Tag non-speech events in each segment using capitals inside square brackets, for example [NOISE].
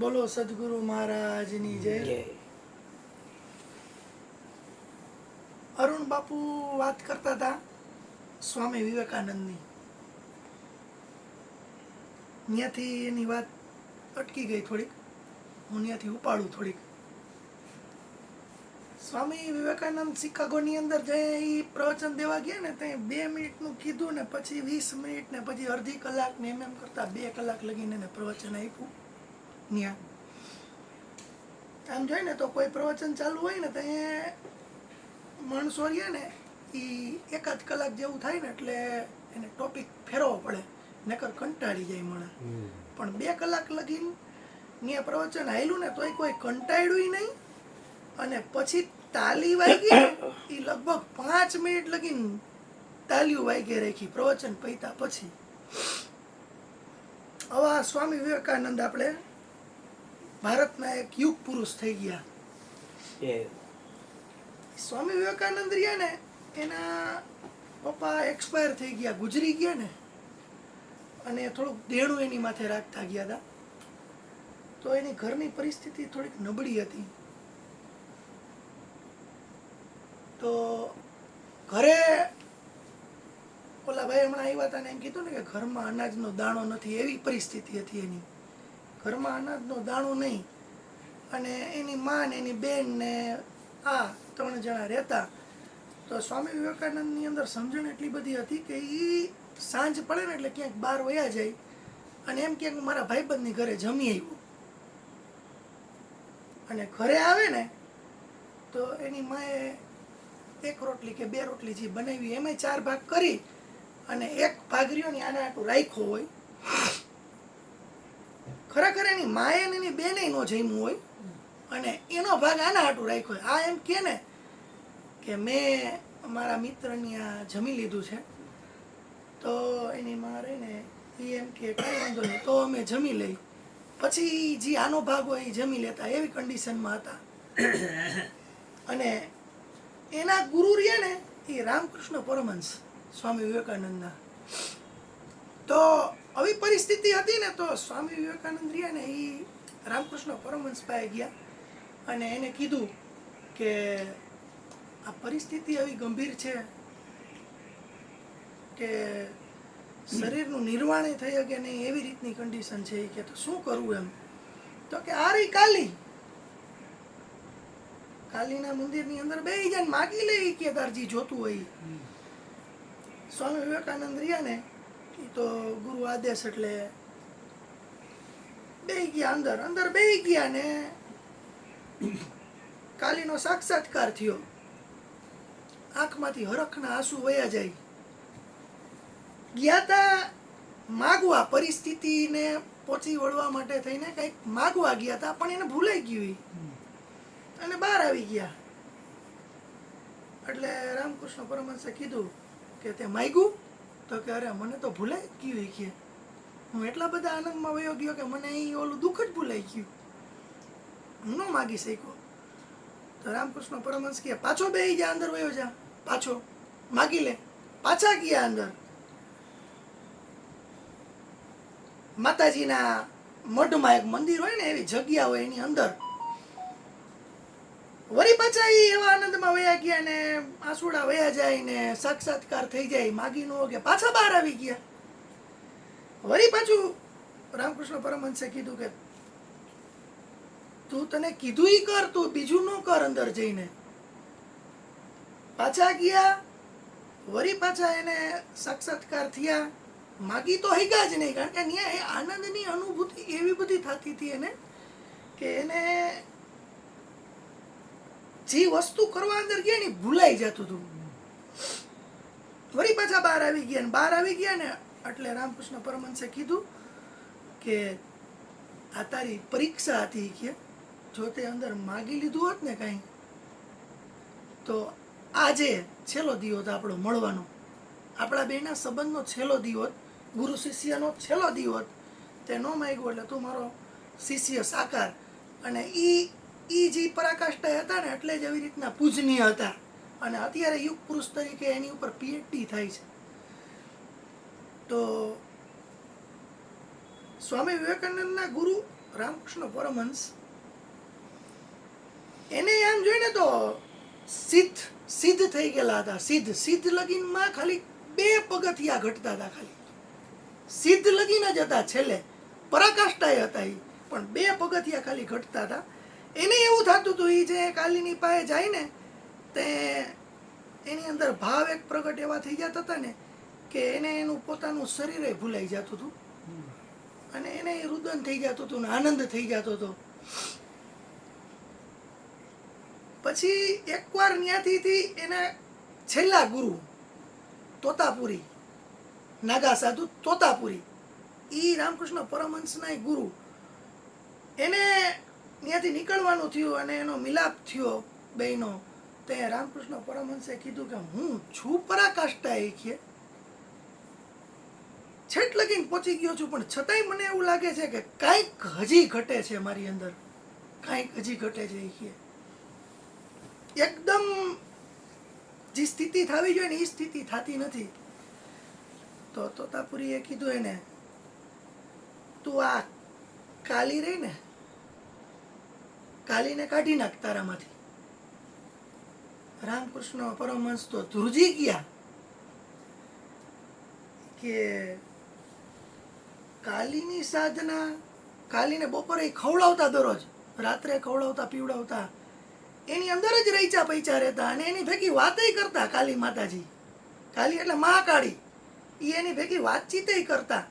બોલો સદગુરુ મહારાજની જય જય અરુણ બાપુ વાત કરતા હતા સ્વામી વિવેકાનંદની ત્યાંથી એની વાત અટકી ગઈ થોડીક હું ત્યાંથી ઉપાડું થોડીક સ્વામી વિવેકાનંદ શિકાગોની અંદર જે એ પ્રવચન દેવા ગયા ને ત્યાં બે મિનિટનું કીધું ને પછી વીસ મિનિટ ને પછી અડધી કલાક ને એમ એમ કરતા બે કલાક લગીને એને પ્રવચન આપ્યું. ત્યાં આમ જોઈએ ને તો કોઈ પ્રવચન ચાલુ હોય ને તો એ માણસો રહ્યા ને એ એકાદ કલાક જેવું થાય ને એટલે એને ટોપિક ફેરવવો પડે નકર કંટાળી જાય મને પણ બે કલાક લગીન ને પ્રવચન આવેલું ને તોય કોઈ કંટાળ્યું નહીં. અને પછી તાલી વાગી એ લગભગ પાંચ મિનિટ લગીન તાલીઓ વાગી રાખી પ્રવચન પૈતા પછી. આવા સ્વામી વિવેકાનંદ આપણે ભારતના એક યુગ પુરુષ થઈ ગયા. એ. સ્વામી વિવેકાનંદ રહ્યા ને એના પપ્પા એક્સપાયર થઈ ગયા ગુજરી ગયા ને અને થોડુંક દેણું એની માથે રાખતા ગયા હતા. તો એની ઘરની પરિસ્થિતિ થોડીક નબળી હતી. તો ઘરે ઓલા ભાઈ હમણાં આવ્યા હતા ને એમ કીધું ને કે ઘરમાં અનાજનો દાણો નથી એવી પરિસ્થિતિ હતી એની. ઘરમાં અનાજનો દાણો નહીં. અને એની માં ને એની બેન ને આ ત્રણ જણા રહેતા. તો સ્વામી વિવેકાનંદની અંદર સમજણ એટલી બધી હતી કે એ સાંજ પડે ને એટલે ક્યાંક બહાર વયા જાય. અને એમ ક્યાંક મારા ભાઈબંધની ઘરે જમી આવ્યું. અને ઘરે આવે ને, તો એની માએ એક રોટલી કે બે રોટલી જે બનાવી એમાં ચાર ભાગ કરી અને એક ભાગરીઓની આને આટલું રાખ્યો હોય. ખરેખર એની માએ ને એની બેને નો જમ્યું હોય. અને એનો ભાગ આના હાટું રાખ્યો આ એમ કે ને કે મેં મારા મિત્રની આ જમી લીધું છે. તો એની માં રહીને એ એમ કે કાંઈ વાંધો નહીં, તો અમે જમી લઈ પછી જે આનો ભાગ હોય એ જમી લેતા, એવી કન્ડિશનમાં હતા. અને એના ગુરુ રહ્યા ને એ રામકૃષ્ણ પરમહંસ, સ્વામી વિવેકાનંદના. તો આવી પરિસ્થિતિ હતી ને તો સ્વામી વિવેકાનંદ રહ્યા ને એ રામકૃષ્ણ પરમહંસ પાઈ ગયા અને એને કીધું કે આ પરિસ્થિતિ આવી ગંભીર છે કે શરીરનું નિર્વાણ થઈ કે નહીં એવી રીતની કન્ડિશન છે કે તો શું કરવું એમ? તો કે આ રહી કાલી. કાલીના મંદિરની અંદર બે જણ માગી લે ઈ કે દરજી જોતું હોય સ્વામી વિવેકાનંદ રહ્યા ને એ તો ગુરુ આદેશ એટલે બે ગયા અંદર. અંદર બે ગયા ને કાલીનો સાક્ષાત્કાર થયો. આંખમાંથી હરખના આંસુ વયા જાય. ગયા તા માગવા પરિસ્થિતિને પહોંચી વળવા માટે થઈને કંઈક માગવા ગયા તા, પણ એને ભૂલાઈ ગયું અને બહાર આવી ગયા. એટલે રામકૃષ્ણ પરમહંસે કીધું કે તે માગ્યું. તો કે, અરે, મને તો ભૂલાઈ ગયું કે. હું એટલા બધા આનંદમાં વયો ગયો કે મને અહીં ઓલું દુઃખ જ ભૂલાઈ ગયું. હું ન માગી શક્યો. તો રામકૃષ્ણ પરમહંસ કે, પાછો બે જા અંદર વયો જા. પાછો. માગી લે. પાછા ગયા અંદર. માતાજીના મઢમાં એક મંદિર હોય ને, એવી જગ્યા હોય એની અંદર. વળી પાછા એ એવા આનંદમાં વયા ગયા ને, આંસુડા વયા જાય ને, સાક્ષાત્કાર થઈ જાય, માગી નો કે પાછા બહાર આવી ગયા. વળી પાછું રામકૃષ્ણ પરમહંસે કીધું કે, તું તને કીધું ઈ કર, તું બીજું ન કર અંદર જઈને. પાછા ગયા, વળી પાછા એને સાક્ષાત્કાર થયા. માગી તો હૈગા જ નહીં, કારણ કે ત્યાં એ આનંદની અનુભૂતિ એવી બધી થતી હતી એને, કે એને જે વસ્તુ કરવા અંદર ગયા ને ભૂલાઈ જતું હતું. વળી પાછા બહાર આવી ગયા ને બહાર આવી ગયા ને એટલે રામકૃષ્ણ પરમહંસે કીધું કે આ તારી પરીક્ષા હતી કે જો તે અંદર માગી લીધું હોત ને કાંઈ, તો આજે છેલ્લો દી હોત આપણો મળવાનો. આપણા બેના સંબંધનો છેલ્લો દી ગુરુ શિષ્યનો છેલ્લો દી તે ન માગ્યો એટલે તું મારો શિષ્ય સાકાર. અને ઈ ઈ જે પરાકાષ્ઠા હતા ને એટલે જ એવી રીતના પૂજનીય હતા. અને અત્યારે યુગ પુરુષ તરીકે એની ઉપર પીએચડી થાય છે. તો સ્વામી વિવેકાનંદના ગુરુ રામકૃષ્ણ પરમહંસ, એને આમ જોઈને તો સિદ્ધ સિદ્ધ થઈ ગયેલા હતા. સિદ્ધ સિદ્ધ લગીનમાં ખાલી બે પગથિયા ઘટતા હતા ખાલી. સિદ્ધ લગીન જ હતા છેલ્લે. પરાકાષ્ઠાએ હતા એ પણ બે પગથિયા ખાલી ઘટતા હતા. એને એવું થતું હતું એ જે કાલીની પાસે જાય ને તે એની અંદર ભાવ એક પ્રગટ એવા થઈ જતા હતા ને કે એને એનું પોતાનું શરીર ભૂલાઈ જતું હતું અને એને રુદન થઈ જતું હતું ને આનંદ થઈ જતો હતો પછી એકવાર ત્યાંથી એના છેલ્લા ગુરુ તોતાપુરી નાગા સાધુ તોતાપુરી, ઈ રામકૃષ્ણ પરમહંસના ગુરુ, એને ત્યાંથી નીકળવાનું થયું અને એનો મિલાપ થયો બહેનો તે રામકૃષ્ણ પરમહંસે કીધું કે હું છું પરાકાષ્ઠા એ કે. છેટ લગીને પહોંચી ગયો છું, પણ છતાંય મને એવું લાગે છે કે કાંઈક હજી ઘટે છે મારી અંદર. કાંઈક હજી ઘટે છે એ એકદમ જે સ્થિતિ થવી જોઈએ ને એ સ્થિતિ થતી નથી. તો તોતાપુરીએ કીધું એને, તું આ કાલી રહી ને કાલીને કાઢી નાખ તારામાંથી રામકૃષ્ણ પરમહંસ તો ધ્રુજી ગયા કે કાલીની સાધના, કાલીને બપોરે ખવડાવતા દરરોજ, રાત્રે ખવડાવતા, પીવડાવતા, એની અંદર જ રહીચા પૈચા રહેતા અને એની ભેગી વાતય કરતા કાલી માતાજી. કાલી એટલે મહાકાળી એ એની ભેગી વાતચીતય કરતા.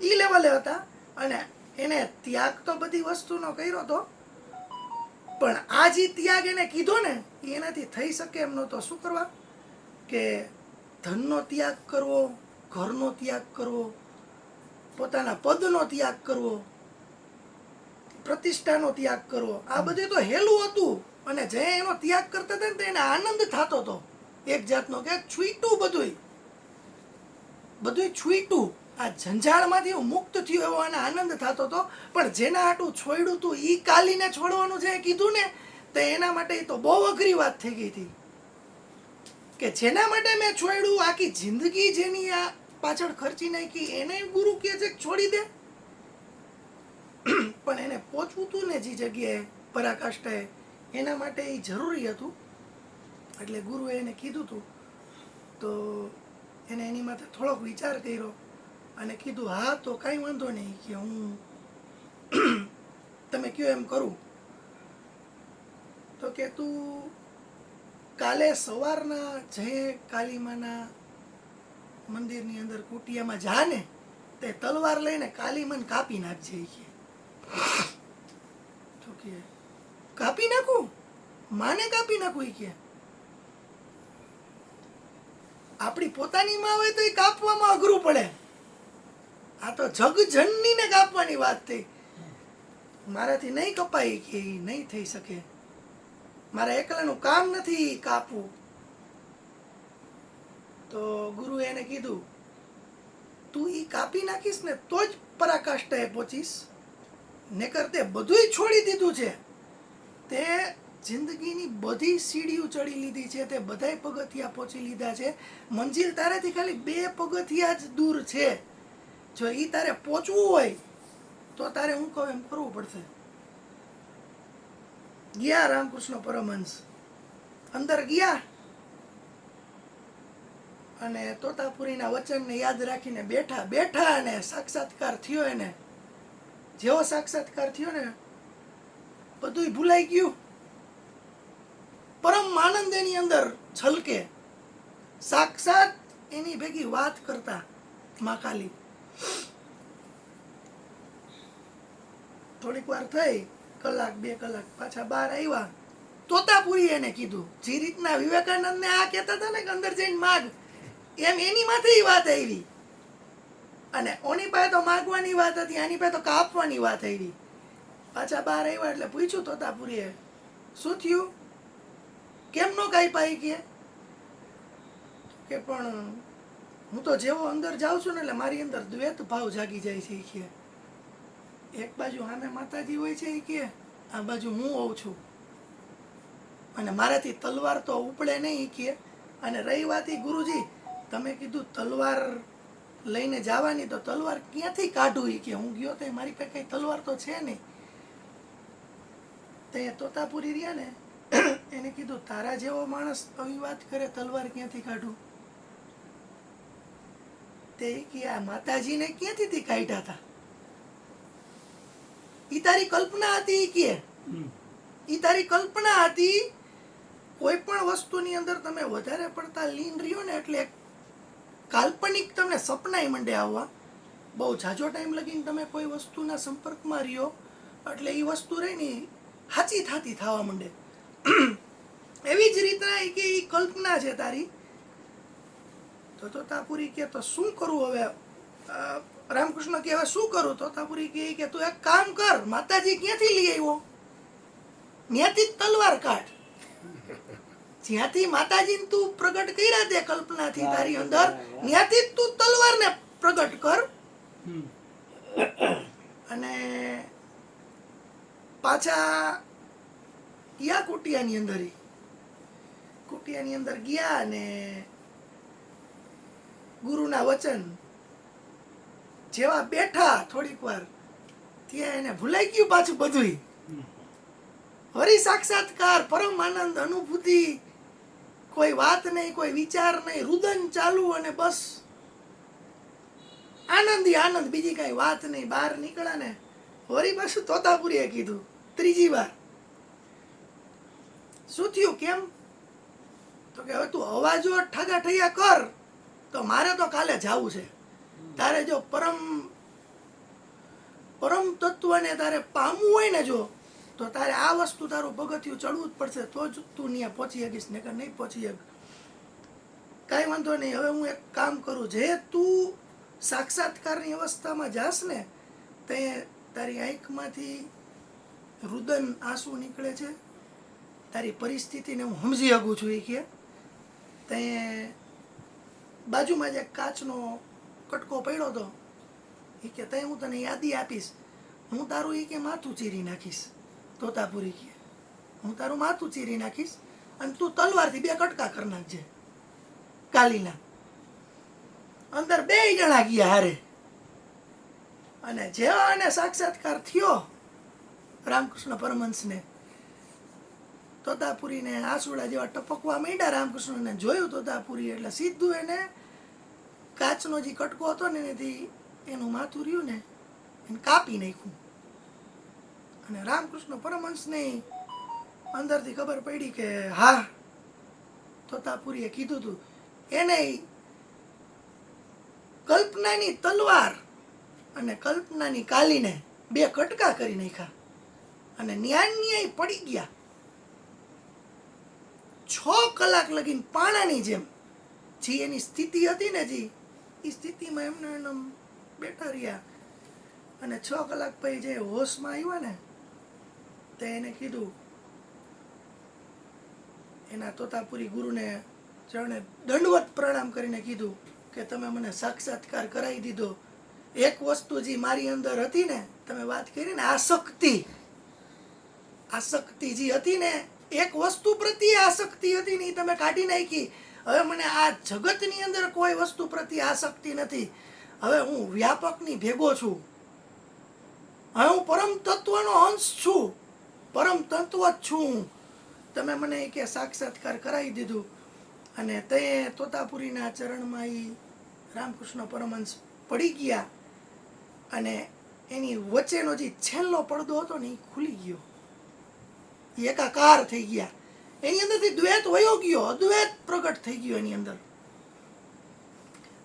એ લેવલે હતા અને એને ત્યાગ તો બધી વસ્તુનો કર્યો તો પણ આ જે ત્યાગ એને કીધો ને એનાથી થઈ શકે એમ નહોતો શું કરવા? કે ધનનો ત્યાગ કરવો ઘરનો ત્યાગ કરવો પોતાના પદનો ત્યાગ કરવો પ્રતિષ્ઠાનો ત્યાગ કરવો આ બધું તો હેલું હતું. અને જે એનો ત્યાગ કરતા હતા ને તો એને આનંદ થતો હતો. એક જાતનો કે છૂટું બધુંય. બધું છૂટું આ ઝંઝાળમાંથી હું મુક્ત થયો એવો અને આનંદ થતો હતો. પણ જેના આટું છોડ્યું તું એ કાલીને છોડવાનું જે કીધું ને, તો એના માટે એ તો બહુ અઘરી વાત થઈ ગઈ હતી. કે જેના માટે મેં છોડ્યું આખી જિંદગી જેની આ પાછળ ખર્ચી નાખી, એને ગુરુ કહે છે કે છોડી દે. [CLEARS THROAT] પણ એને પહોંચવું હતું ને જે જગ્યાએ પરાકાષ્ઠાએ, એના માટે એ જરૂરી હતું. એટલે ગુરુએ એને કીધું હતું તો એને એની માથે થોડોક વિચાર કર્યો. અને કીધું, હા, તો કાંઈ વાંધો નહીં. કે હું [CLEARS THROAT] તમે કયો એમ કરું. તો કે, તું કાલે સવારના જે કાલીમાના મંદિરની અંદર કુટિયામાં જા ને, તે તલવાર લઈને કાલીમન કાપી નાખજે. કે, તો કે, કાપી નાખું? માને કાપી નાખું? કે, આપણી પોતાની માં હોય તો એ કાપવામાં અઘરું પડે. આ તો જગજનનીને કાપવાની વાત થઈ. મારાથી નહીં કપાય કે નહીં થઈ શકે. મારા એકલાનું કામ નથી કાપવું. તો ગુરુ એને કીધું, તું એ કાપી નાખીશ ને તો જ પરાકાષ્ઠાએ પહોંચીશ. નકર તે બધુંય છોડી દીધું છે. તે જિંદગીની બધી સીડીઓ ચડી લીધી છે, તે બધાય પગથિયા પહોંચી લીધા છે. મંજિલ તારાથી ખાલી બે પગથિયા જ દૂર છે. જો એ તારે પહોંચવું હોય, તો તારે હું કહું, એમ કરવું પડશે. ગયા રામકૃષ્ણ પરમહંસ. અંદર ગયા. અને તોતાપુરીના વચનને યાદ રાખીને બેઠા બેઠા અને સાક્ષાત્કાર થયો એને. જેવો સાક્ષાત્કાર થયો ને, બધુંય ભૂલાઈ ગયું. પરમ આનંદ એની અંદર છલકે. સાક્ષાત એની ભેગી વાત કરતા મા કાલી. થોડીક વાર થઈ, કલાક, બે કલાક પાછા બહાર આવ્યા. તોતાપુરી એને કીધું, જે રીતના વિવેકાનંદને આ કહેતા હતા ને કે અંદર જઈને માગ. એમ એની માથે વાત આવી. અને ઓની પાસે તો માગવાની વાત હતી, આની પાસે તો કાપવાની વાત આવી. પાછા બહાર આવ્યા એટલે પૂછ્યું તોતાપુરીએ, શું થયું? કેમ નો કાંઈ પાઈ કે? કે પણ હું તો જેવો અંદર જાઉં છું ને એટલે મારી અંદર દ્વેત ભાવ જાગી જાય છે કે. એક બાજુ સામે માતાજી હોય છે એ કે, આ બાજુ હું હોઉં છું. અને મારાથી તલવાર તો ઉપડે નહીં કે. અને રહી વાત ગુરુજી, તમે કીધું તલવાર લઈને જવાની તો તલવાર ક્યાંથી કાઢું એ કે? હું ગયો તો મારી પાસે કઈ તલવાર તો છે નહીં. તે તોતાપુરી રહ્યા ને, એને કીધું, તારા જેવો માણસ આવી વાત કરે, તલવાર ક્યાંથી કાઢું? તે કે, આ માતાજીને ક્યાંથી કાઢ્યા હતા ઈ તારી કલ્પના હતી કે. ઈ તારી કલ્પના હતી કોઈ પણ વસ્તુની અંદર તમે વધારે પડતા લીન રહ્યો ને એટલે કાલ્પનિક તમને સપનાય મંડે આવવા. બહુ ઝાઝો ટાઈમ લગીને તમે કોઈ વસ્તુના સંપર્કમાં રહ્યો એટલે એ વસ્તુ રહી ને સાચી થાતી થવા માંડે. [CLEARS THROAT] એવી જ રીતના કે એ કલ્પના છે તારી. તો તો તોતાપુરી કે તો શું કરું હવે? રામકૃષ્ણ કે હવે શું કરું? તોતાપુરી કહે કે તું એક કામ કર માતાજી ક્યાંથી લઈ આવ્યો? ત્યાંથી જ તલવાર કાઢ. જ્યાંથી માતાજીને તું પ્રગટ કર્યા તે કલ્પનાથી તારી અંદર ત્યાંથી જ તું તલવારને પ્રગટ કર. અને પાછા ગયા કુટિયાની અંદર કુટિયાની અંદર ગયા અને ગુરુના વચન જેવા બેઠા થોડીક વાર, ત્યાં એને ભૂલાઈ ગયું પાછું બધુંય. હરી સાક્ષાત્કાર, પરમ આનંદ, અનુભૂતિ, કોઈ વાત નહીં, કોઈ વિચાર નહીં, રુદન ચાલુ અને બસ. આનંદ આનંદ, બીજી કઈ વાત નહીં, બહાર નીકળ્યા ને હોરી પાછું તોતાપુરીએ કીધું, ત્રીજી વાર. શું થયું, કેમ? તો કે હવે તું અવાજો ઠગા ઠૈયા કર, તો મારે તો કાલે જાવું છે. તારે જો પરમ પરમ તત્વને તારે પામવું હોય ને જો, તો તારે આ વસ્તુ તારું પગથિયું ચડવું જ પડશે, તો જ તું ત્યાં પહોંચી શકીશ કે નહીં પહોંચી શક. કાંઈ વાંધો નહીં, હવે હું એક કામ કરું, જે તું સાક્ષાત્કારની અવસ્થામાં જાસ ને, તે તારી આંખમાંથી રુદન આંસુ નીકળે છે. તારી પરિસ્થિતિને હું સમજી શકું છું, એ કે. તે બાજુમાં જે કાચનો કટકો પડ્યો હતો એ કે હું તને યાદી આપીશ. હું તારું એ કે માથું ચીરી નાખીશ. તોતાપુરી કે, હું તારું માથું ચીરી નાખીશ અને તું તલવારથી બે કટકા કરી નાખજે. કાલીના. અંદર બે જણા ગયા હારે. અને જેવા એને સાક્ષાત્કાર થયો, રામકૃષ્ણ પરમહંસને, તોતાપુરીને આસુડા જેવા ટપકવા માંડ્યા. રામકૃષ્ણને જોયું તોતાપુરી એટલે સીધું એને કાચનો જે કટકો હતો ને એનાથી એનું માથું રહ્યું ને, એને કાપી નાખ્યું. અને રામકૃષ્ણ પરમહંસની અંદરથી ખબર પડી કે, હા, તોતાપુરીએ કીધું હતું એને કલ્પનાની તલવાર અને કલ્પનાની કાલીને બે કટકા કરી નાખ્યા અને ન્યાય પડી ગયા. છ કલાક લગીને પાણાની જેમ જે એની સ્થિતિ હતી ને જી સ્થિતિમાં એમને એમને બેઠા રહ્યા. અને છ કલાક પછી જે હોશમાં આવ્યા ને, તે એને કીધું, એના તોતાપુરી ગુરુને ચરણે દંડવત પ્રણામ કરીને કીધું કે તમે મને સાક્ષાત્કાર કરાવી દીધો. એક વસ્તુ જે મારી અંદર હતી ને, તમે વાત કરી ને, આસક્તિ. આસક્તિ જે હતી ને, એક વસ્તુ પ્રત્યે આસક્તિ હતી ને, એ તમે કાઢી નાખી. હવે મને આ જગતની અંદર કોઈ વસ્તુ પ્રત્યે આસક્તિ નથી. હવે હું વ્યાપકની ભેગો છું. હવે હું પરમ તત્વનો અંશ છું. પરમ તત્વ જ છું. તમે મને એ કે સાક્ષાત્કાર કરાવી દીધું. અને તે તોતાપુરીના ચરણમાં એ રામકૃષ્ણ પરમહંસ પડી ગયા. અને એની વચ્ચેનો જે છેલ્લો પડદો હતો ને એ ખુલી ગયો. એકાકાર થઈ ગયા. એની અંદરથી દ્વૈત વયો ગયો, અદ્વૈત પ્રગટ થઈ ગયો એની અંદર.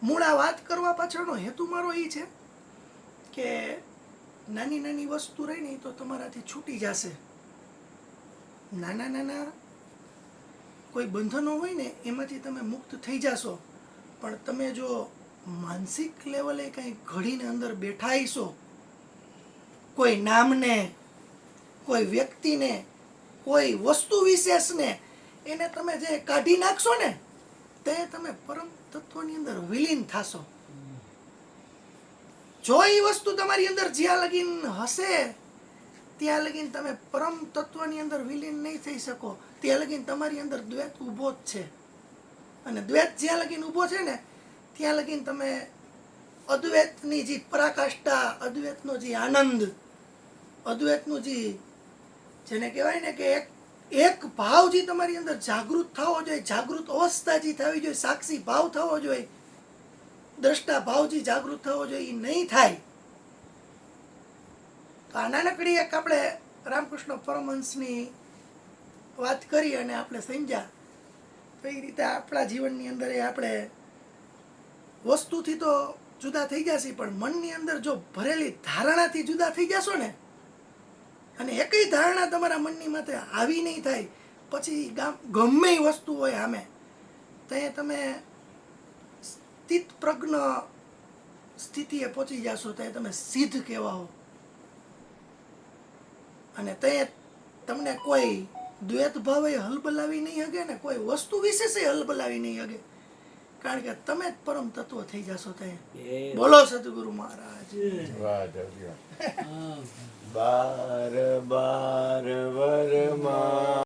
મૂળ આ વાત કરવા પાછળનો હેતુ મારો એ છે કે નાની નાની વસ્તુ રહી ને તો તમારાથી છૂટી જશે. નાના નાના કોઈ બંધનો હોય ને, એમાંથી તમે મુક્ત થઈ જશો. પણ તમે જો માનસિક લેવલે કંઈ ઘડીને અંદર બેઠાઈશો કોઈ નામને, કોઈ વ્યક્તિને કોઈ વસ્તુ વિશેષને એને તમે જે કાઢી નાખશો ને, તે તમે પરમ તત્વની અંદર વિલીન થશો. જો એ વસ્તુ તમારી અંદર જ્યાં લગીન હશે, ત્યાં લગીન તમે પરમ તત્વની અંદર વિલીન નહીં થઈ શકો. ત્યાં લગીન તમારી અંદર દ્વૈત ઊભો જ છે. અને દ્વૈત જ્યાં લગીન ઊભો છે ને, ત્યાં લગીન તમે અદ્વૈતની જે પરાકાષ્ઠા, અદ્વૈતનો જે આનંદ, અદ્વૈતનું જે જેને કહેવાય ને કે એક એક ભાવ જે તમારી અંદર જાગૃત થવો જોઈએ, જાગૃત અવસ્થા જે થવી જોઈએ, સાક્ષી ભાવ થવો જોઈએ, દ્રષ્ટા ભાવ જે જાગૃત થવો જોઈએ એ નહીં થાય. તો આ નાનકડી એક આપણે રામકૃષ્ણ પરમહંસની વાત કરી અને આપણે સમજ્યા તો એ રીતે આપણા જીવનની અંદર એ આપણે વસ્તુથી તો જુદા થઈ જશે પણ મનની અંદર જો ભરેલી ધારણાથી જુદા થઈ જશો ને અને એકય ધારણા તમારા મનની માથે આવી નહીં થાય. પછી ગામ ગમે વસ્તુ હોય આમે ત્યાં તમે સ્થિત પ્રજ્ઞ સ્થિતિએ પહોંચી જશો ત્યાં તમે સિદ્ધ કહેવાઓ. અને તે તમને કોઈ દ્વૈત ભાવે હલબલાવી નહીં હગે ને કોઈ વસ્તુ વિશેષે હલબલાવી નહીં શકે કારણ કે તમે જ પરમ તત્વ થઈ જશો તે બોલો સદગુરુ મહારાજ. બાર બાર વરમાં